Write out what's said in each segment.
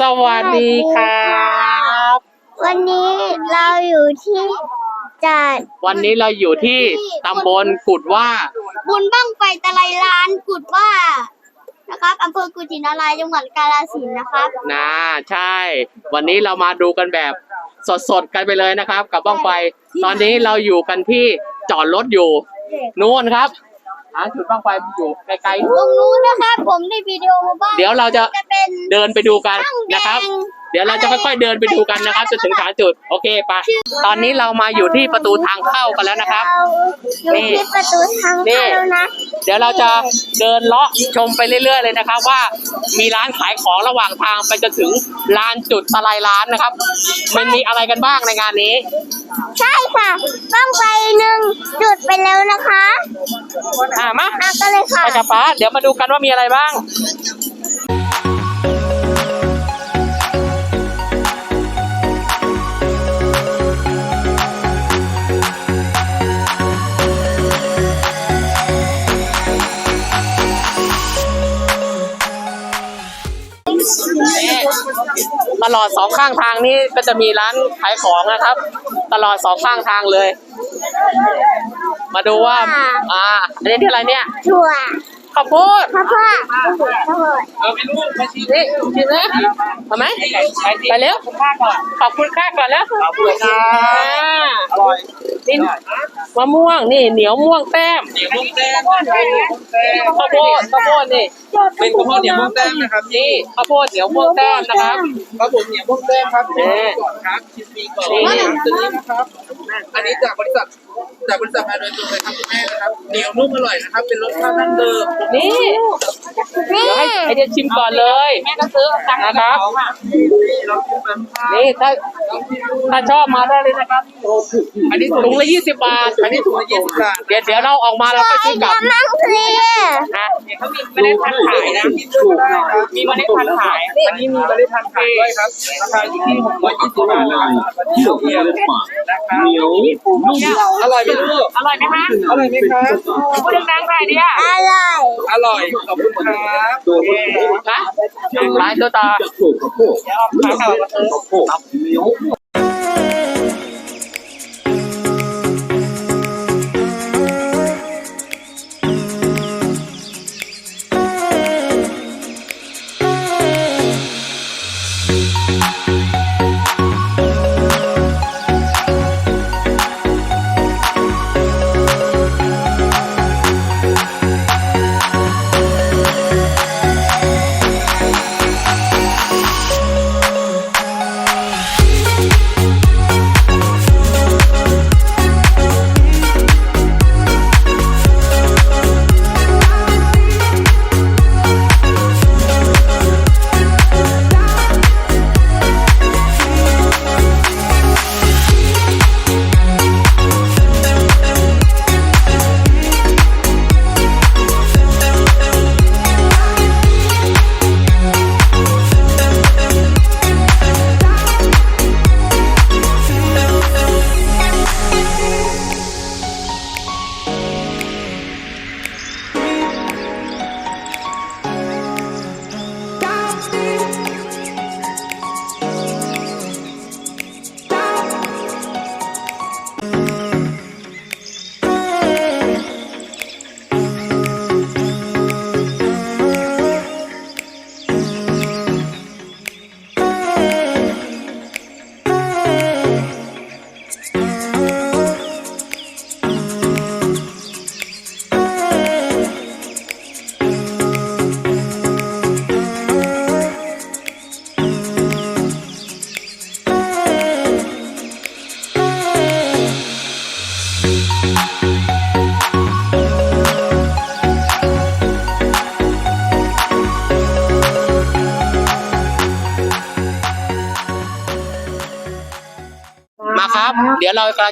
สวัสดีครับ วันนี้เราอยู่ที่จัดวันนี้เราอยู่ที่ตำบลกุดว่า บุญบั้งไฟตะไลล้านกุดว่า นะครับอำเภอกุชินารายจังหวัดกาฬสินธุ์นะครับ นะใช่ วันนี้เรามาดูกันแบบสดๆกันไปเลยนะครับ กับบ้องไฟ ตอนนี้เราอยู่กันที่จอดรถอยู่ นู่นครับ หาจุดบ้างไฟอยู่ไกลตรงนู้นนะครับผมได้วิดีโอมาบ้างๆ เดี๋ยวเราจะจะเป็นเดินไปดูกันช่างแดนะครับ ง เดี๋ยวเราจะค่อยๆเดินไปดูกันนะครับจนถึงฐานจุด โอเคไปตอนนี้เรามาอยู่ที่ประตูทางเข้ากันแล้วนะครับเราอยู่ที่ประตูทางเข้าแล้วนะ เดี๋ยวเราจะเดินเลาะชมไปเรื่อย ๆ เลยนะครับ ว่ามีร้านขายของระหว่างทางไปจนถึงลานจุดตะไลร้านนะครับ มันมีอะไรกันบ้างในงานนี้ ใช่ค่ะบ้างไฟหนึ่งจุดไปแล้วนะคะอ่ามาอะก็เลยค่ะไปกับป้าเดี๋ยวมาดูกันว่ามีอะไรบ้าง ตลอดสองข้างทางนี้ก็จะมีร้านขายของนะครับ ตลอดสองข้างทางเลย มาดูว่า อ่าอันนี้ที่อะไรเนี่ย ถั่ว ข้าวโพดข้าวโพดข้าวโพดเอาไปลูกมาชิมนี่ชิมนะทำไหมไปเร็วขอบคุณค่าก่อนแล้วขอบคุณค่ะอร่อยนี่มะม่วงนี่เหนียวม่วงแต้มเหนียวมุ้งแต้มนะครับเหนียวมุ้งแต้มข้าวโพดข้าวโพดนี่เป็นข้าวโพดเหนียวมุ้งแต้มนะครับนี่ข้าวโพดเหนียวม่วงแต้มนะครับครับผมเหนียวมุ้งแต้มครับเอ๊ะก่อนครับชิมฟรีก่อนนี่ตัวนี้นะครับอันนี้จากบริษัทจากบริษัทมาโดยตรงเลยครับคุณแม่นะครับเหนียวนุ่มอร่อยนะครับเป็นรสชาติดั้งเดิมนี่นี่ เดี๋ยวให้ไอเดียชิมก่อนเลย แม่ก็ซื้อนะครับนี่เราชิมกันนี่ถ้าถ้าชอบมาได้เลยนะครับ อันนี้ถุงละยี่สิบบาท อันนี้ถุงละยี่สิบบาท เดี๋ยวเดี๋ยวเราออกมาเราก็ซื้อกลับกำลังเคลียร์นะเขามีเมล็ดพันธุ์ขายนะกินด้วยก็ได้ครับมีเมล็ดพันธุ์ขาย อันนี้มีเมล็ดพันธุ์ขายด้วยครับ ราคาอยู่ที่หกร้อยยี่สิบบาทนะครับเที่ยวเที่ยวนะครับเหนียวอร่อยไหมลูกอร่อยไหมคะอร่อยไหมครับพูดดังๆหน่อยดิอะอร่อยอร่อย ขอบคุณครับนะร้านตัวต่อเ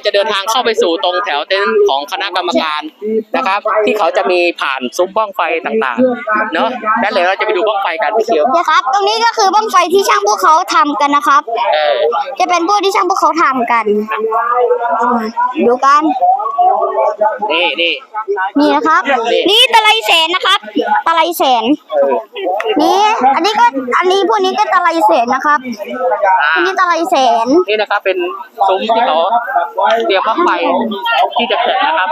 เดี๋ยวเรากำลังจะเดินทางเข้าไปสู่ตรงแถวเต็นท์ของคณะกรรมการนะครับ ที่เขาจะมีผ่านซุ้มบ้องไฟต่างๆ เนอะแล้วเดี๋ยวเราจะไปดูบ้องไฟกันพี่เคียวเดี๋ยวครับ ตรงนี้ก็คือบ้างไฟที่ช่างพวกเขาทำกันนะครับเออจะเป็นพวกที่ช่างพวกเขาทำกัน ดูกันนี่นี่นี่นะครับ นี่ตะไลแสนนะครับ ตะไลแสนนี่ อันนี้ก็ อันนี้พวกนี้ก็ตะไลแสนนะครับอ่าอันนี้ตะไลแสนนี่นะครับเป็นซุ้มที่เขาเตรียมบ้องไฟที่จะเกิดนะครับ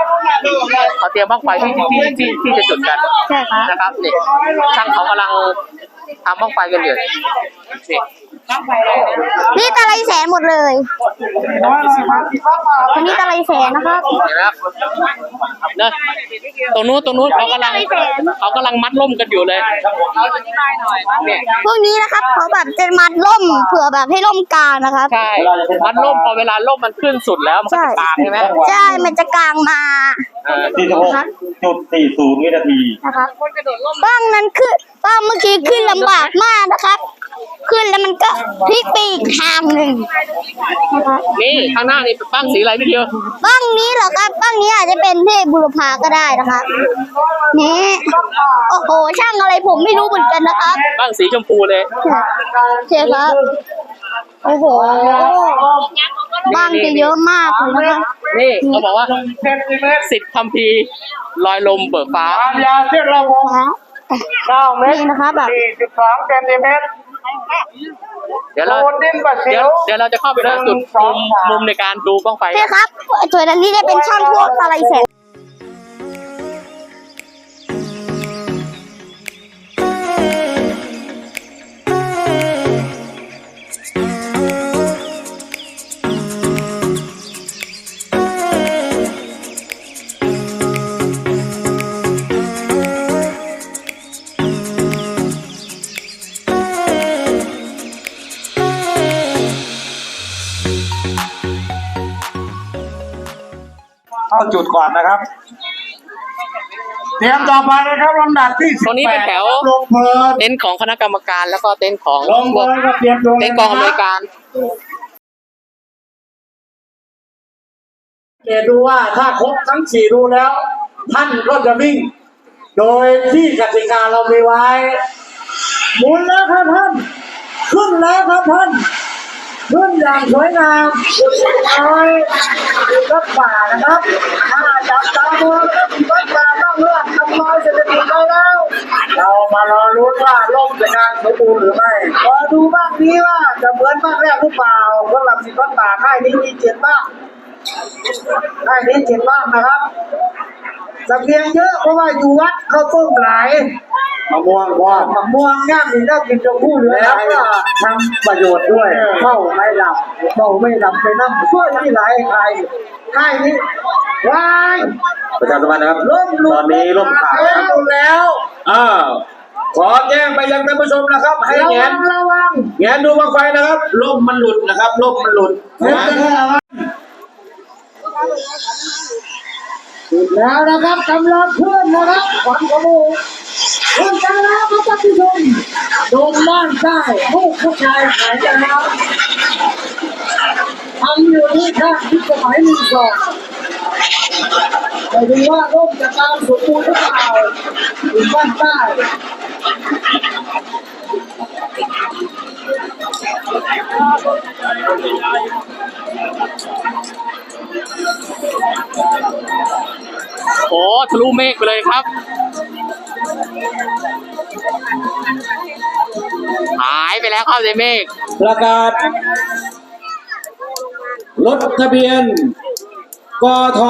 เขาเตรียมบ้องไฟที่ที่ที่ที่จะจุดกันใช่ครับนะครับนี่ช่างเขากำลังทำบ้องไฟกันอยู่นี่ นี่ตะไลแสนหมดเลยอันนี้ตะไลแสนนะครับเห็นไหมครับเนอะตรงนู้นตรงนู้นเขากำลังเขากำลังมัดร่มกันอยู่เลยเนี่ยพวกนี้นะครับเขาแบบจะมัดล่มเผื่อแบบให้ล่มกลางนะครับใช่มัดร่มพอเวลาร่มมันขึ้นสุดแล้วมันก็จะกลางใช่ไหมใช่มันจะกลางมาเออสี่สิบหกจุดสี่ศูนย์วินาทีนะครับบ้างนั้นคือ บ้างเมื่อกี้ขึ้นลำบากมากนะครับ ขึ้นแล้วมันก็พลิกไปอีกทางหนึ่งนะครับนี่ข้างหน้านี่บ้างสีอะไรพี่เดียวบ้างนี้เหรอครับบ้างนี้อาจจะเป็นเทพบุรพาก็ได้นะครับนี่โอ้โหช่างอะไรผมไม่รู้เหมือนกันนะครับบ้างสีชมพูเลยใช่ครับโอ้โหบ้างจะเยอะมากเลยนะครับนี่เขาบอกว่าสิบคัมภีร์ลอยลมเบิกฟ้าความยาวเส้นระวง เก้าเมตรนี่นะครับแบบ สี่สิบสองเซนติเมตรเดี๋ยวเราโคนดินประสิเดี๋ยวว เดี๋ยวเราจะเข้าไปดูจุดมุมมุมในการดูบ้องไฟใช่ครับส่วนอันนี้จะเป็นช่างพวกอะไรแสง นนะครับ เตรียมต่อไปนะครับลำดับที่ตรงนี้เป็นแถว ลงเพลินเต็นท์ของคณะกรรมการแล้วก็เต็นท์ของลงพเพวลิกนก็เตรียมตัวเต็นท์กองอำนวยการเกดูว่าถ้าครบทั้งสี่รูแล้ว ท่านก็จะวิ่ง โดยที่กติกาเรามีไว้ หมุนแล้วครับท่าน ขึ้นแล้วครับท่าน ขึ้นอย่างสวยงามสุดน้อยรักป่านะครับถ้าจับตามองรักป่าต้องเลือกทำลายเศรษฐกิจเราแล้ว เรามารอรุ้นว่าล่มจะงานสมบูรณ์หรือไม่รอดูบ้างนี้ว่าจะเหมือนบ้างแรกหรือเปล่าสำหรับสิบวัดป่าค่ายนี้มีเจ็ดบ้าง ค่ายนี้เจ็ดบ้างนะครับสำเนียงเยอะเพราะว่าอยู่วัดข้าวต้มหลายมะม่วงว่ามะม่วงย่างนี่ได้กินชมพู่เหลือแล้วก็ทำประโยชน์ด้วยเข้าไม่หลับเบาไม่หลับไปนั่งช่วยที่หลายใครใครนี้วายประชาสัมพันธ์นะครับล่มหลุดตอนนี้ล่มขาดแล้นะครับวแล้วอ้าวขอแจ้งไปยังท่านผู้ชมนะครับ ให้ระแงวันงระวังแงนดูบังไฟนะครับล่มมันหลุดนะครับล่มมันหลุด ถึงแล้วนะครับกำลังเคลื่อนนะครับขวัญขโมยขึ้นกันแล้วครับท่านผู้ชมโดมบ้านใต้ลูกผู้ชายขายกันแล้วทำอยู่ที่ข้างที่สมัยหนึ่งสองไปดูว่าร่มจะตามสมบูรณ์หรือเปล่าถึงบ้านใต้ ทะลุเมฆไปเลยครับ หายไปแล้วครับในเมฆประกาศรถทะเบียน กท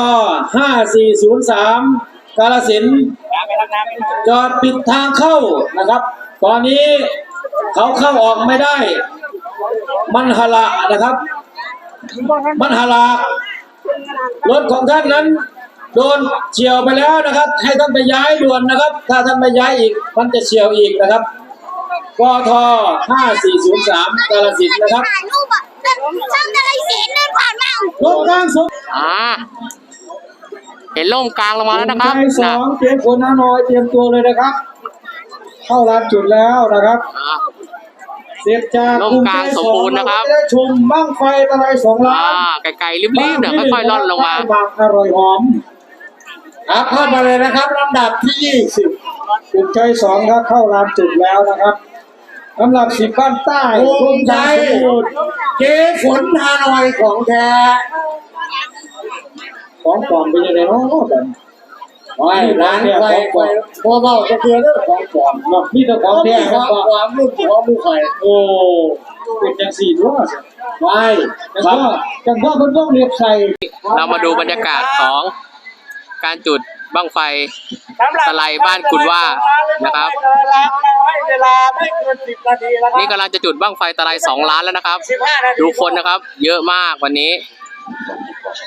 5403 กาลสินธุ์จอดปิดทางเข้านะครับ ตอนนี้เขาเข้าออกไม่ได้ มันหละนะครับ มันหลากรถของท่านนั้น โดนเฉียวไปแล้วนะครับ ให้ท่านไปย้ายด่วนนะครับ ถ้าท่านไม่ย้ายอีกมันจะเฉียวอีกนะครับกท5403กาลสินธุ์นะครับถ่ายรูปอะแต่ช่างตะไลแสนเดินผ่านมารถกลางสมอ่าเห็นล่มกลางลงมาแล้วนะครับใจสนะองเตรียมคนน้อยเตรียมตัวเลยนะครับ เข้ารับจุดแล้วนะครับ อ่า เสร็จจากลมกลางสมบูรณ์นะครับ เาได้ชมบ้างไฟตะไลสองล้าอ่านไกลๆรีบๆเดี๋ยวค่อยๆล่อนลงมา บางอร่อยหอม ครับเข้ามาเลยนะครับลำดับที่ยี่สิบจุดใจสองครับเข้าลานจุดแล้วนะครับลำดับสิบบ้านใต้ภูมิใจเจ๊ฝนฮานอยของแท้ของปลอมเป็นยังไงเนาะแบบไม่ร้านไฟไฟพอเบาจะเตือนเรื่องของปลอมเนาะนี่แต่ของแท้ครับความรุ่นของมูไข่โอ้เป็นจังสี่ด้วยไม่ครับจังพ่อคนต้องเรียกใครเรามาดูบรรยากาศของ การจุดบั้งไฟตะไลบ้านกุดว่านะครับเวลาไม่เกินสิบนาทีแล้วคนี่รับกำลังจะจุดบั้งไฟตะไลสองล้านแล้วนะครับสิบห้านาทีดูคนนะครับ เยอะมากวันนี้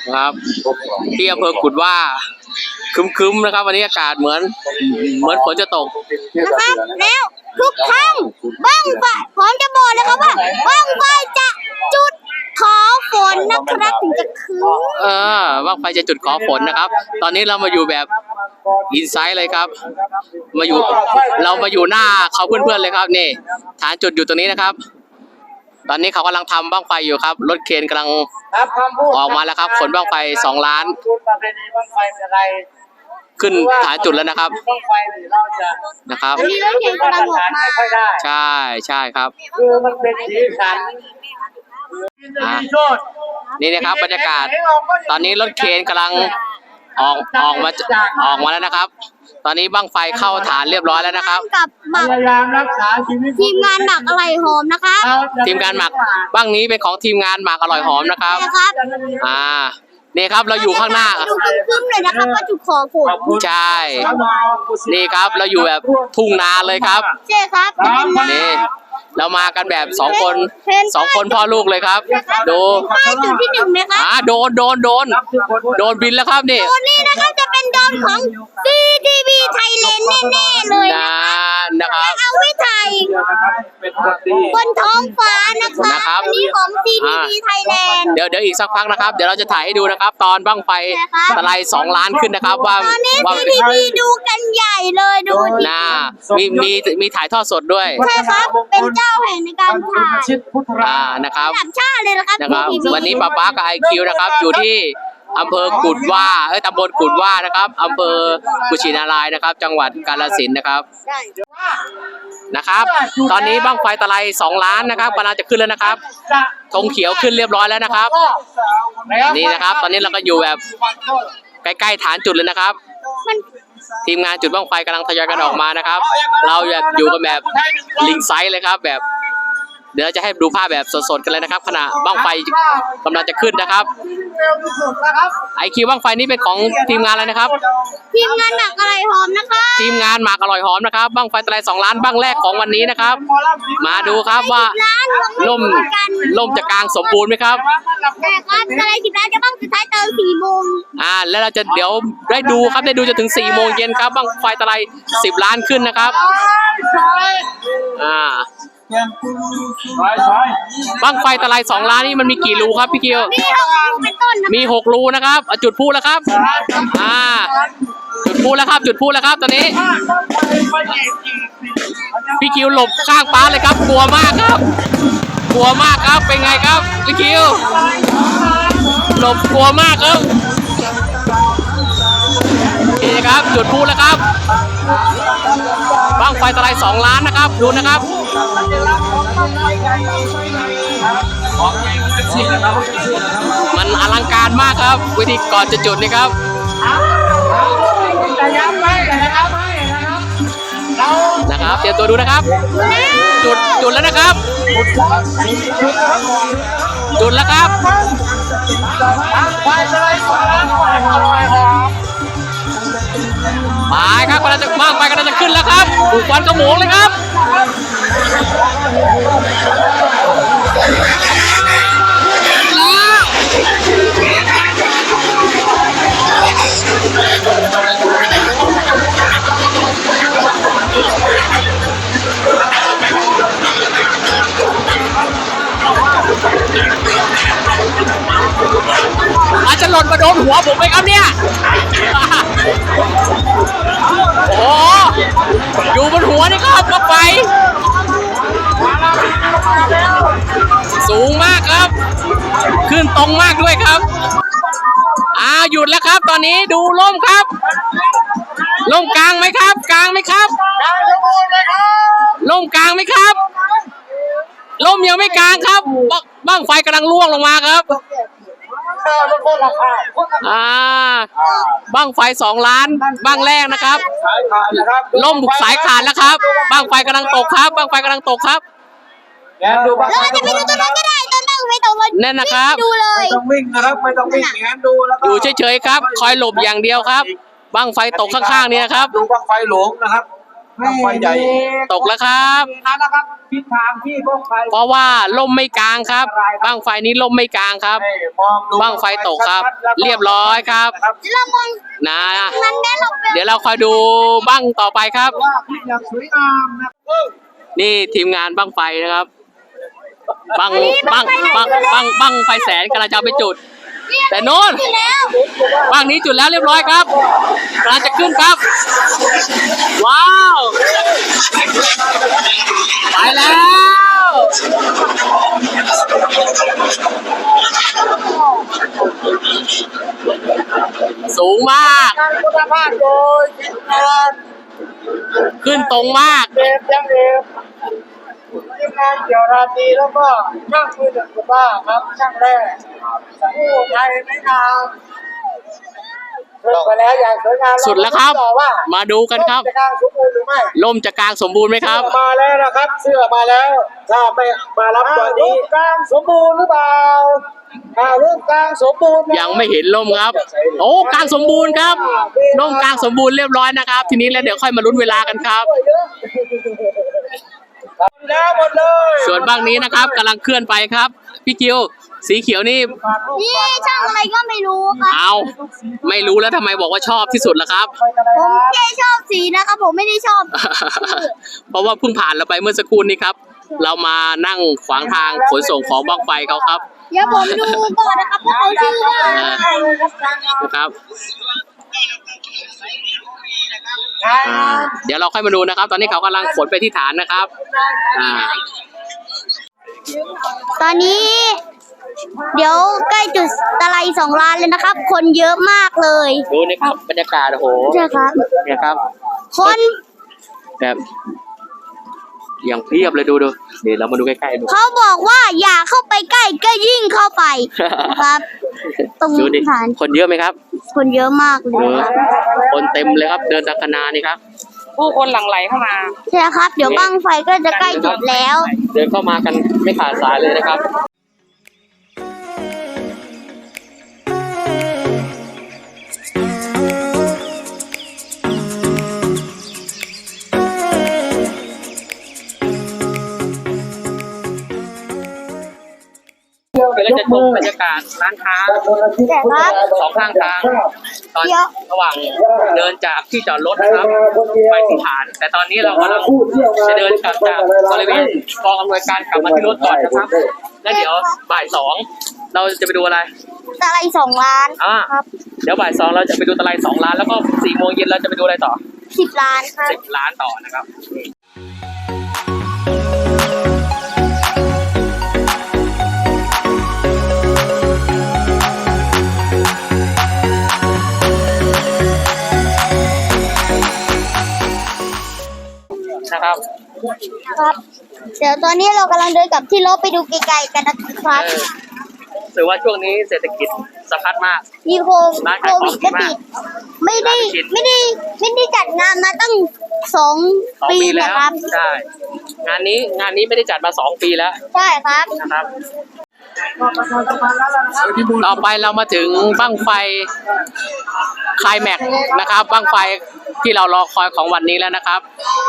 นะครับที่อำเภอกุดว่าคึมๆนะครับ วันนี้อากาศเหมือน เหมือนฝนจะตกนะครับแล้วทุกครั้งบ้างไฟผมจะบอกนะครับว่าบ้างไฟจะจุด ขอฝนนะครับถึงจะคืนเออบั้งไฟจะจุดขอฝนนะครับ ตอนนี้เรามาอยู่แบบอินไซด์เลยครับ มาอยู่เรามาอยู่หน้าเขาเพื่อนๆเลยครับนี่ ฐานจุดอยู่ตรงนี้นะครับ ตอนนี้เขากำลังทำบั้งไฟอยู่ครับ รถเคนกำลังครับคำพูดออกมาแล้วครับ ขนบ้างไฟสองล้านจุดประเพณีบ้างไฟอะไรขึ้นฐานจุดแล้วนะครับบ้างไฟนี่เราจะนะครับนี่รถเข็นกำลังออกมาไม่ค่อยได้ใช่ใช่ครับ คือมันเป็นสีสัน อะโชดนี่นะครับบรรยากาศ ตอนนี้รถเคนกำลังออกออกมาออกมาแล้วนะครับ ตอนนี้บั้งไฟเข้าฐานเรียบร้อยแล้วนะครับ กับหพมักยายามรักษาชีวิตทีมงานหมักอะไรหอมนะคะเรจะทีมงานหมักบ้างนี้เป็นของทีมงานหมักอร่อยหอมนะครับ นะครับ อ่า นี่ครับเราอยู่ข้างหน้าดูครึ้มๆเลยนะครับว่าจุดขอฝนใช่นี่ครับเราอยู่แบบทุ่งนาเลยครับใช่ครับจะเป็นมานี่เรามากันแบบสองคนสองคนพ่อลูกเลยครับ ดูป้ายจุดที่หนึ่งนะครับอ่าโดนโดนโดนโดนบินแล้วครับนี่ตัวนี้นะครับจะเป็นโดรนของ CTV Thailand แน่ๆเลยนาน นะครับ เอาไว้ถ่ายเป็นคนดีบนท้องฟ้านะคะนะครับ อันนี้ของ CTV Thailand เดี๋ยวเดี๋ยวอีกสักพักนะครับ เดี๋ยวเราจะถ่ายให้ดูนะครับ ตอนบั้งไฟตะไลสองล้านขึ้นนะครับ ว่าตอนนี้ ว่า CTV ดูกันใหญ่เลยดูดิน่ามีมีมีถ่ายทอดสดด้วย ใช่ครับ เป็นเจ้าแห่งในการถ่ายชิดพุทธราอ่า นะครับ ระดับชาติเลยนะครับ นะครับ CTV วันนี้ป้าป้ากับไอคิวนะครับ อยู่ที่ อำเภอกุดว่าเอ้ยตำบลกุดว่านะครับอำเภอกุชินารายนะครับ จังหวัดกาฬสินธุ์นะครับได้นะครับ ตอนนี้บั้งไฟตะไลสองล้านนะครับกำลังจะขึ้นแล้วนะครับธงเขียวขึ้นเรียบร้อยแล้วนะครับ นี่นะครับ ตอนนี้เราก็อยู่แบบใกล้ๆฐานจุดเลยนะครับ ทีมงานจุดบ้างไฟกำลังทยอยกันออกมานะครับ เราอยู่กันแบบลิงไซส์เลยครับแบบ เดี๋ยวจะให้ดูภาพแบบสดๆกันเลยนะครับ ขณะบ้างไฟกำลังจะขึ้นนะครับเร็วที่สุดนะครับไอคิวบ้างไฟนี่เป็นของทีมงานอะไรนะครับ ทีมงานหนักอะไรหอมนะคะทีมงานหมากอร่อยหอมนะครับบ้างไฟตะไลสองล้านบ้างแรกของวันนี้นะครับหมอลำสีมาดูครับว่าร้านของล่มกันล่มจะกลางสมบูรณ์ไหมครับแต่ครับอะไรสิบร้านจะบ้างสุดท้ายเติมสี่โมงอ่าแล้วเราจะเดี๋ยวได้ดูครับได้ดูจนถึง4ี่โมงเย็นครับบ้างไฟตะไลสิบล้านขึ้นนะครับอ่าใช่ใช่ บ้างไฟตะไลสองล้านนี่มันมีกี่รูครับพี่เกียว มีหกลูกเป็นต้นนะมีหกรูนะครับอะจุดพูแล้วครับ อ่า จุดพูแล้วครับ จุดพูแล้วครับตอนนี้ พี่คิวหลบข้างป้าเลยครับ กลัวมากครับ กลัวมากครับ เป็นไงครับ พี่คิว หลบกลัวมากครับนี่นะครับ จุดพูแล้วครับบ้างไฟตะไลสองล้านนะครับ ดูนะครับ มันอลังการมากครับ วิธีก่อนจะจุดนี่ครับแต่ย้ำไว้แต่ย้ำไว้นะครับเรานะครับเตรียมตัวดูนะครับ จุดจุดแล้วนะครับ จุดแล้วครับไฟเลยก่อนนะอร่อยหอ มไปครับกำลังจะมากไปกำลังจะขึ้นแล้วครับถูกควันกระโมงเลยครับอาจจะหล่นมาโดนหัวผมไหมครับเนี่ย โอ้โหอยู่บนหัวนี่ครับก็ไป สูงมากครับ ขึ้นตรงมากด้วยครับอ่าหยุดแล้วครับ ตอนนี้ดูล่มครับล่มกลางไหมครับ กลางไหมครับล่มกลางไหมครับล่มยังไม่กลางครับบ้างบ้างไฟกำลังล่วงลงมาครับ อ่าบ้างไฟสองล้านบ้างแรกนะครับ สายขาดนะครับล่มสายขาดแล้วครับบ้างไฟกำลังตกครับบ้างไฟกำลังตกครับ แกนดูบ้างเราจะไปดูตัวนั้นก็ได้ตัวนั้นไม่ต้องมานั่นนะครับ ดูเลไม่ย ต้องวิ่งนะครับไม่ต้องวิ่งแงนดูแล้วก็อยู่เฉยๆครับ คอยหลบอย่างเดียวครับบ้างไฟตกข้างๆนี่นะครับ ดูบ้างไฟหลงนะครับ บ้างไฟใหญ่ตกแล้วครับ นะครับทิศทางที่บ้างไฟเพราะว่าล่มไม่กลางครับบ้างไฟนี้ล่มไม่กลางครับ ให้มองดูบ้างไฟตกครับเรียบร้อยครับเรามองนะนั้นแน่เราเป็นเดี๋ยวเราคอยดูบ้างต่อไปครับ ว่าที่อย่างสวยงามนะนี่ทีมงานบ้างไฟนะครับบ้างบ้างบ้างบ้างบ้างไฟแสนกำลังจะเอาไปจุด แต่โน่นอยู่แล้วบ้างนี้จุดแล้วเรียบร้อยครับกำลังจะขึ้นครับ ว้าว ไปแล้ว สูงมาก ขึ้นตรงมากเดฟยังเดฟ ทีมงานเกี่ยวราตรีแล้วก็ช่างมือดึกบ้าครับช่างแรกผู้ไทยไม่นามลงไปแล้วอย่างสวยงามสุดแล้วครับ ต่อว่ามาดูกันครับ จะกลางสมบูรณ์หรือไม่ล่มจะกลางสมบูรณ์ไหมครับ มาแล้วนะครับ เสื้อมาแล้ว ถ้าไม่มารับตอนนี้ กลางสมบูรณ์หรือเปล่าอ่ารูปกลางสมบูรณ์นะยังไม่เห็นล่มครับ โอ้กลางสมบูรณ์ครับล่มกลางสมบูรณ์เรียบร้อยนะครับ ทีนี้แล้วเดี๋ยวค่อยมาลุ้นเวลากันครับ แล้วหมดเลยส่วนบ้างนี้นะครับกำลังเคลื่อนไปครับ พี่คิว สีเขียวนี่นี่ช่างอะไรก็ไม่รู้ครับเอาไม่รู้แล้วทำไมบอกว่าชอบที่สุดล่ะครับ ผมแค่ชอบสีนะครับผมไม่ได้ชอบ เพราะว่าเพิ่งผ่านเราไปเมื่อสักครู่นี้ครับ เรามานั่งขวางทางขนส่งของบ้างไฟเขาครับ เดี๋ยวผมดูก่อนนะครับว่าเขาชื่อว่าอะไรนะครับ เดี๋ยวเราค่อยมาดูนะครับ ตอนนี้เขากำลังขนไปที่ฐานนะครับอ่าตอนนี้ เดี๋ยวใกล้จุดตะไลสองล้านเลยนะครับ คนเยอะมากเลยดูนี่ครับบรรยากาศโอ้โหใช่ครับเนี่ยครับ คน แบบ อย่างเพียบเลยดูดูเดี๋ยวเรามาดูใกล้ๆดู เขาบอกว่าอย่าเข้าไปใกล้ก็ยิ่งเข้าไปนะครับ ตรงดูดิ ฐานคนเยอะไหมครับคนเยอะมากเลยเออครับคนเต็มเลยครับ เดินตามคณะนี่ครับ ผู้คนหลั่งไหลเข้ามาใช่ครับ เดี๋ยวบั้งไฟก็จะใกล้จุดแล้ว เดินเข้ามากันไม่ขาดสายเลยนะครับ เดี๋ยวเราจะชมบรรยากาศร้านค้าแต่ครับสองข้างทางตอนเดี๋ยวระหว่างเดินจากที่จอดรถนะครับ ไปที่ฐาน แต่ตอนนี้เรากำลังจะเดินกลับจากบริเวณกองอำนวยการกลับมาที่รถก่อนนะครับ แล้วเดี๋ยวบ่ายสองเราจะไปดูอะไรตะไลสองล้านอ่าครับเดี๋ยวบ่ายสองเราจะไปดูตะไลสองล้านแล้วก็สี่โมงเย็นเราจะไปดูอะไรต่อสิบล้านครับสิบล้านต่อนะครับ นะครับ ครับ เดี๋ยวตอนนี้เรากำลังเดินกลับที่รถไปดูไกลๆกันนะครับเออถือว่าช่วงนี้เศรษฐกิจสะพัดมาก มีโควิดร้านโคขายของวิดก็ติดไม่ได้ร้านกินไม่ได้ไม่ได้จัดงานมาตั้งสองสองปีปีแล้นะวครับใช่งานนี้งานนี้ไม่ได้จัดมาสองปีแล้วใช่ครับนะครับต่อไปเรามาถึงบั้งไฟคลายแม็กนะครับบั้งไฟ ที่เรารอคอยของวันนี้แล้วนะครับ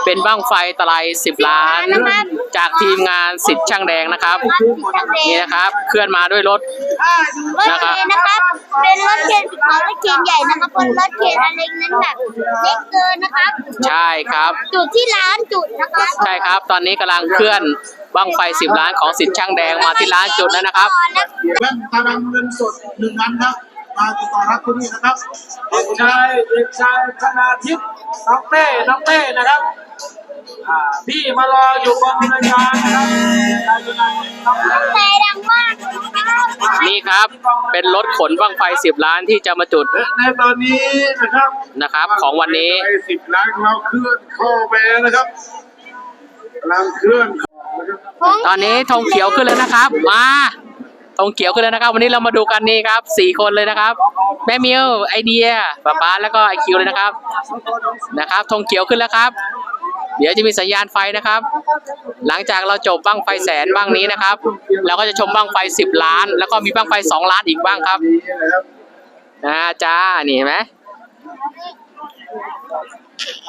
เป็นบั้งไฟตะไลสิบล้านนะครับจากทีมงานสิทธิ์ช่างแดงนะครับ นี่นะครับเคลื่อนมาด้วยรถรถเคนนะครับ เป็นรถเคนสีขาวรถเคนใหญ่นะครับเพราะรถเคนอันเล็กนั้นแบบเล็กเกินนะครับ ใช่ครับ จุดที่ร้านจุดนะครับใช่ครับ ตอนนี้กำลังเคลื่อนบั้งไฟสิบล้านของสิทธิ์ช่างแดงมาที่ร้านจุดแล้วนะครับแว่นตาดำเงินสดหนึ่งอันครับ มาติดต่อรับที่นี่นะครับเด็กชายเด็กชายธนาทิพย์น้องเต้น้องเต้นะครับอ่าพี่มารออยู่กองบริการนะครับการดูแลน้องเต้แต่ดังนี่ครับเป็นรถขนบั้งไฟสิบล้านที่จะมาจุดและในตอนนี้นะครับนะครับ ของวันนี้ไฟสิบล้านของเราเคลื่อนเข้าไปแล้วนะครับกำลังเคลื่อนเข้านะครับตอนนี้ธงเขียวขึ้นแล้วนะครับ มา ธงเขียวขึ้นแล้วนะครับ วันนี้เรามาดูกันนี่ครับสี่คนเลยนะครับ แม่มิวไอเดียป๊าป๊าแล้วก็ไอคิวเลยนะครับนะครับธงเขียวขึ้นแล้วครับ เดี๋ยวจะมีสัญญาณไฟนะครับ หลังจากเราจบบ้างไฟแสนบ้างนี้นะครับ เราก็จะชมบ้างไฟสิบล้าน แล้วก็มีบ้างไฟสองล้านอีกบ้างครับนี่นะครับนะจ้านี่เห็นไหม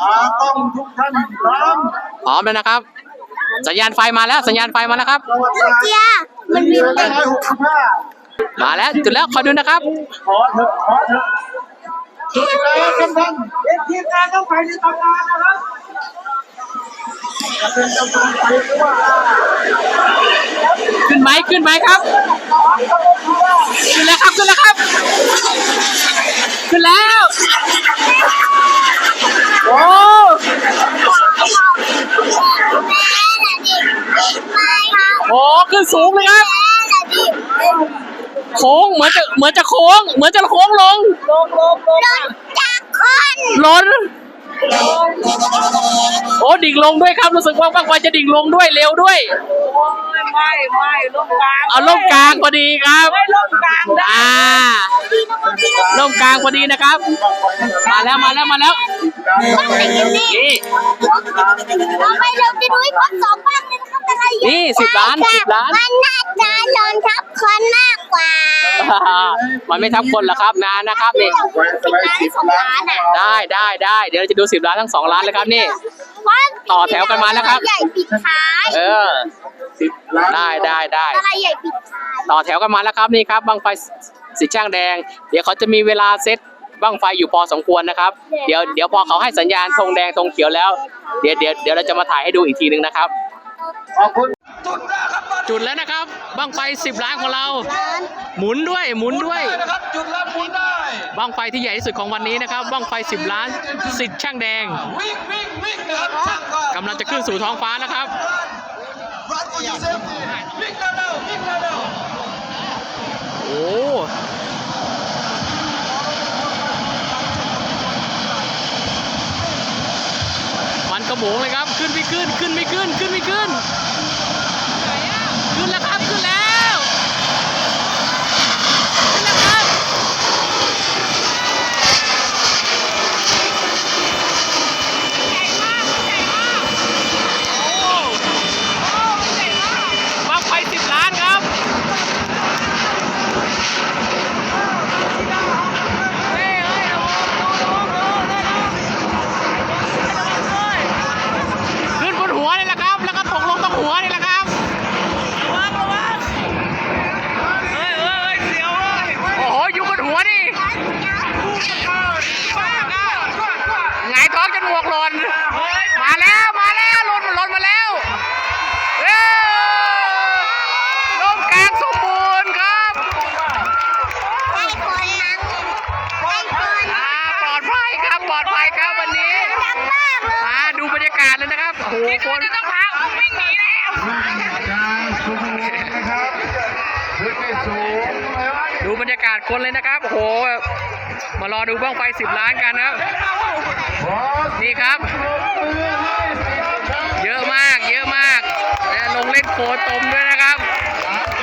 ตากล้องทุกท่านพร้อมพร้อมแล้วนะครับ สัญญาณไฟมาแล้วสัญญาณไฟมาแล้วครับ สวัสดีเมื่อกี้มันมีร้อยหกสิบห้ามาแล้วจุดแล้วคอดูนะครับ ขอเถอะขอเถอะช่วยแล้วกำลังเป็นทีมงานต้องไปในตำนานนะครับเป็นกำลังใจหรือว่าขึ้นไหมขึ้นไหมครับ ขึ้นแล้วครับขึ้นแล้วครับ ขึ้นแล้วโอ้ โหขึ้นสูงเลยครับโค้งเหมือนจะเหมือนจะโค้ง เหมือนจะโค้งลงจากคนล้นโอ้ดิ่งลงด้วยครับรู้สึกว่าบ้างไฟจะดิ่งลงด้วยเร็วด้วยไม่ไม่ลงกลางเอาล่มกลางพอดีครับไม่ลงกลางได้อ่าล่มกลางพอดีนะครับ มาแล้วมาแล้วมาแล้วนี่ต่อไปเราจะดูให้ครบสองบ้างเลยนะ ครับแต่ละอย่างนี่สิบล้านสิบล้าน มันน่าจะโดนทับคนมากกว่ามันไม่ทับคนหรอกครับนานนะครับนี่สิบล้านสองล้านอะได้ได้ได้เดี๋ยวเราจะดูสิบล้านทั้งสองล้านเลยครับนี่ต่อแถวกันมาแล้วครับใหญ่ปิดท้ายเออสิบล้านได้ได้ได้อะไรใหญ่ปิดท้ายต่อแถวกันมาแล้วครับนี่ครับบังไฟสีช่างแดง เดี๋ยวเขาจะมีเวลาเซตบังไฟอยู่พอสมควรนะครับ เดี๋ยวเดี๋ยวพอเขาให้สัญญาณธงแดงธงเขียวแล้ว เดี๋ยวเดี๋ยวเดี๋ยวเราจะมาถ่ายให้ดูอีกทีหนึ่งนะครับ ขอบคุณจุดแล้วนะครับบังไฟสิบล้านของเรา หมุนด้วยหมุนด้วยนะครับจุดแล้วหมุนได้บังไฟที่ใหญ่ที่สุดของวันนี้นะครับบังไฟสิบล้านสิทธิ์ช่างแดงวิ่งวิ่งวิ่งนะครับช่างก็กำลังจะขึ้นสู่ท้องฟ้านะครับรันกูยูเซฟตี้วิ่งเร็วๆวิ่งเร็วโอ้มัน กระโบงเลยครับ ขึ้นไม่ขึ้น ขึ้นไม่ขึ้น ขึ้นไม่ขึ้น ดูบรรยากาศคนเลยนะครับ โอ้โห มารอดูบ้างไฟสิบล้านกันนะครับขอนี่ครับ เยอะมาก เยอะมากและลงเล่นโคตมด้วยนะครับ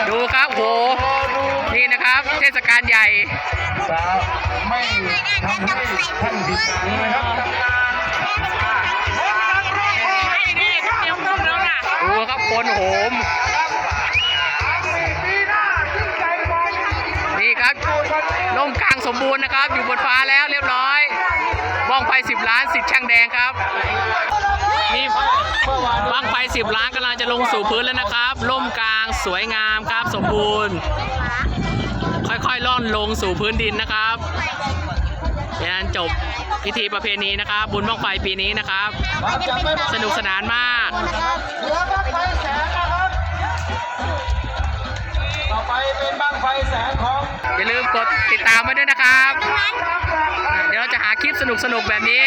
ดูครับโห นี่นะครับ เทศกาลใหญ่สาวไม่ทำให้ท่านผิดหวังนะครับดูครับคนโหม ล่มกลางสมบูรณ์นะครับ อยู่บนฟ้าแล้วเรียบร้อยบ้องไฟสิบล้านสิทธิ์ช่างแดงครับนี่บ้างไฟสิบล้านกำลังจะลงสู่พื้นแล้วนะครับล่มกลางสวยงามครับสมบูรณ์ ค่อยๆล่อนลงสู่พื้นดินนะครับเป็นอันจบพิธีประเพณีนะครับ บุญบ้องไฟปีนี้นะครับ สนุกสนานมาก เหลือบ้างไฟแสนนะครับต่อไปเป็นบ้างไฟแสนของ อย่าลืมกดติดตามไว้ด้วยนะครับ เดี๋ยวเราจะหาคลิปสนุกๆแบบนี้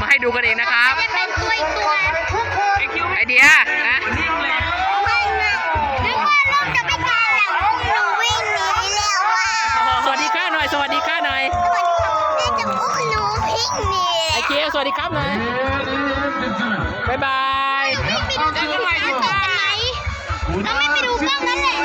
มาให้ดูกันอีกนะครับเป็นตัวตัวไอเดียนะไม่นะนึกว่าลูกจะไม่กล้าแล้วหนูวิ่งหนีแล้วสวัสดีค่ะหน่อย สวัสดีครับแม่จะอุ้มหนูพิงเนี่ยไอเคียวสวัสดีครับหน่อยบ๊ายบายไปดูกันหน่อยดูกันไหนเราไม่ไปดูกล้องนั่นแหละ